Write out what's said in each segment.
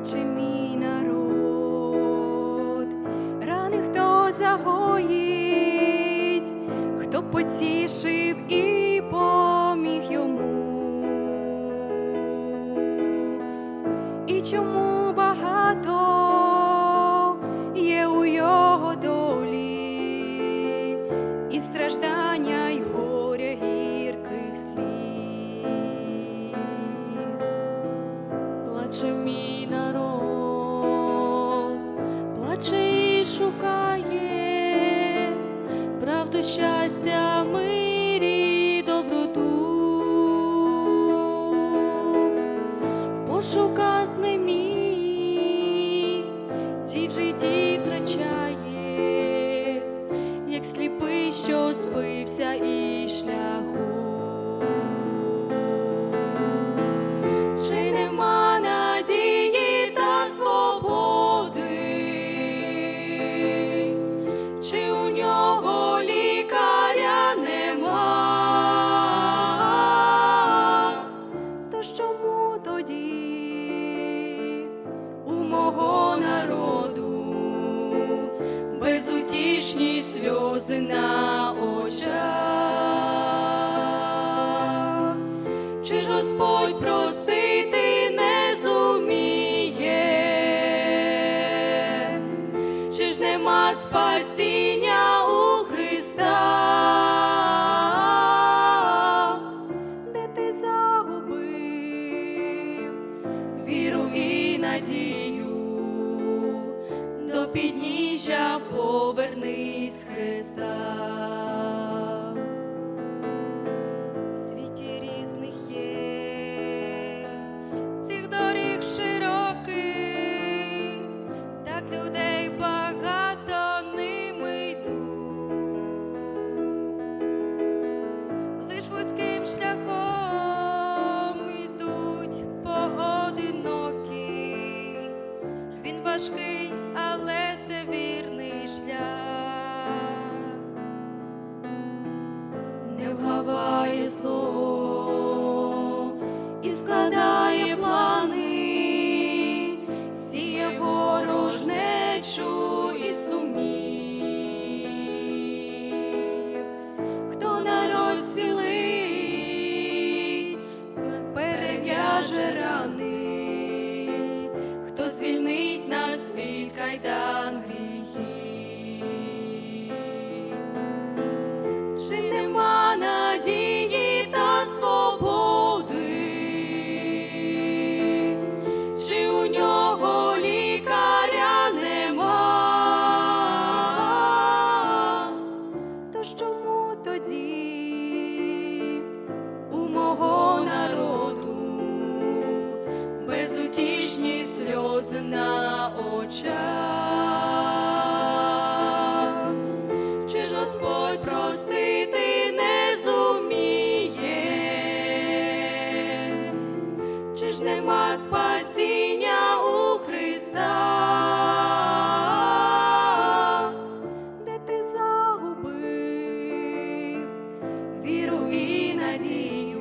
плаче мій народ, рани хто загоїть, хто потішив і поміг йому. І чому багато щастя, мирі, доброту. В пошуках ними, ті в житті втрачає, як сліпий, що збився із безутішні сльози на очах? Чи ж Господь простити не зуміє? Чи ж нема спасіння у Христа? Де ти загубив віру і надію? До підніжжя повернись Христа. В світі різних є цих доріг широких, так людей багато ними йдуть. Лиш вузьким шляхом йдуть поодинокі. Він важкий, перев'яже рани, хто звільнить нас від кайдан на очах? Чи ж Господь простити не зуміє? Чи ж нема спасіння у Христа? Де ти загубив віру і надію?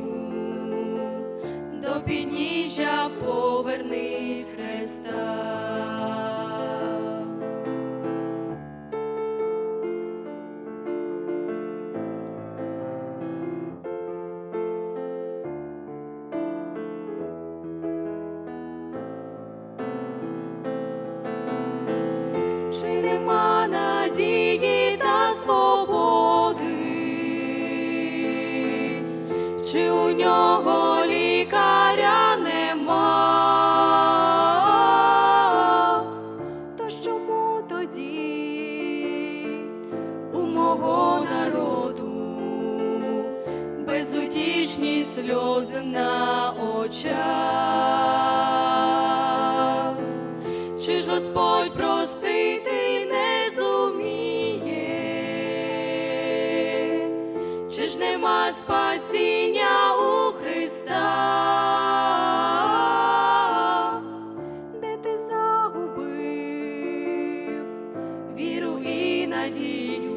До підніжжя Христа. Чи нема надії та свободи, чи у нього сльози на очах? Чи ж Господь простити не зуміє? Чи ж нема спасіння у Христа? Де ти загубив віру і надію?